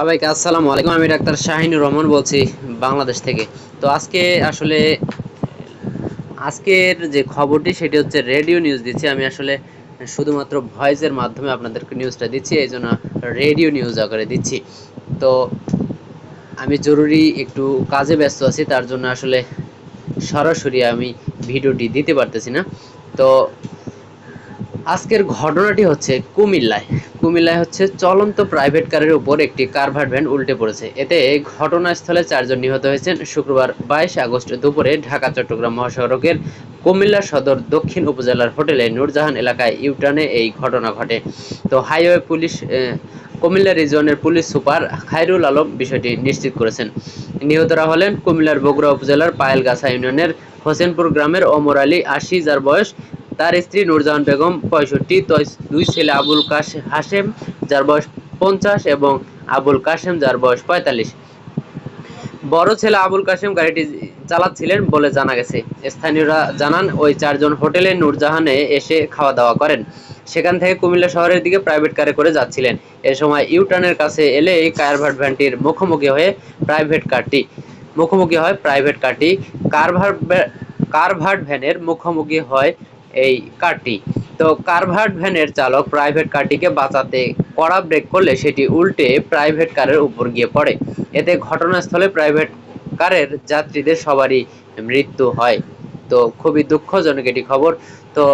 সবাইকে আসসালামু আলাইকুম। আমি ডাক্তার শাহিনুর রহমান বলছি বাংলাদেশ থেকে। তো আজকে আসলে, আজকের যে খবরটি সেটি হচ্ছে রেডিও নিউজ দিচ্ছি। আমি আসলে শুধুমাত্র ভয়েসের মাধ্যমে আপনাদেরকে নিউজটা দিচ্ছি, এই জন্য রেডিও নিউজ আকারে দিচ্ছি। তো আমি জরুরি একটু কাজে ব্যস্ত আছি, তার জন্য আসলে সরাসরি আমি ভিডিওটি দিতে পারতেছি না। তো আজকের ঘটনাটি হচ্ছে কুমিল্লায়। কুমিল্লায় হচ্ছে চলন্ত প্রাইভেট কারের উপর একটি কারভার্ট ভ্যান উল্টে পড়েছে। এতে ঘটনাস্থলে চারজন নিহত হয়েছেন। শুক্রবার বাইশ আগস্ট দুপুরে ঢাকা, চট্টগ্রাম মহাসড়কের কুমিল্লা সদর দক্ষিণ উপজেলার হোটেলে নূরজাহান এলাকায় ইউটার্নে এই ঘটনা ঘটে। তো হাইওয়ে পুলিশ কুমিল্লা রিজনের পুলিশ সুপার খায়রুল আলম বিষয়টি নিশ্চিত করেছেন। নিহতরা হলেন কুমিল্লার বগুড়া উপজেলার পায়েলগাছা ইউনিয়নের হোসেনপুর গ্রামের অমর আলী আশি যার বয়স তার স্ত্রী নূরজাহান বেগম পঁয়ষট্টি দুই ছেলে আবুল হাশেম, যার বয়স পঞ্চাশ, এবং আবুল কাশেম, যার বয়স পঁয়তাল্লিশ। বড় ছেলে আবুল কাশেম গাড়িটি চালাচ্ছিলেন বলে জানা গেছে। স্থানীয়রা জানান, ওই চারজন হোটেলে নূরজাহানে এসে খাওয়া দাওয়া করেন। সেখান থেকে কুমিল্লা শহরের দিকে প্রাইভেট কারে করে যাচ্ছিলেন। এ সময় ইউটার্নের কাছে এলে এই কারভার্ট ভ্যানটির মুখোমুখি হয়ে প্রাইভেট কারটি, মুখোমুখি হয় প্রাইভেট কারটি। কারভার্ট কারভার্ট ভ্যানের মুখোমুখি হয় এই কারটি। তো কারভার্ট ভ্যানের চালক প্রাইভেট কারটিকে বাঁচাতে কড়া ব্রেক করলে সেটি উল্টে প্রাইভেট কারের উপর গিয়ে পড়ে। এতে ঘটনাস্থলে প্রাইভেট কারের যাত্রীদের সবারই মৃত্যু হয়। তো খুবই দুঃখজনক এটি খবর। তো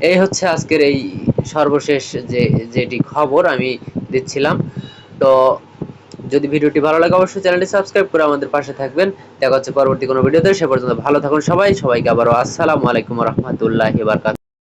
এই হচ্ছে আজকের এই সর্বশেষ যে, যেটি খবর আমি দিচ্ছিলাম। তো যদি ভিডিওটি ভালো লাগে, অবশ্যই চ্যানেলটি সাবস্ক্রাইব করে আমাদের পাশে থাকবেন। দেখা হচ্ছে পরবর্তী কোনো ভিডিওতে, সে পর্যন্ত ভালো থাকুন সবাই। সবাইকে আবারও আসসালামু আলাইকুম রহমতুল্লাহ বারকাত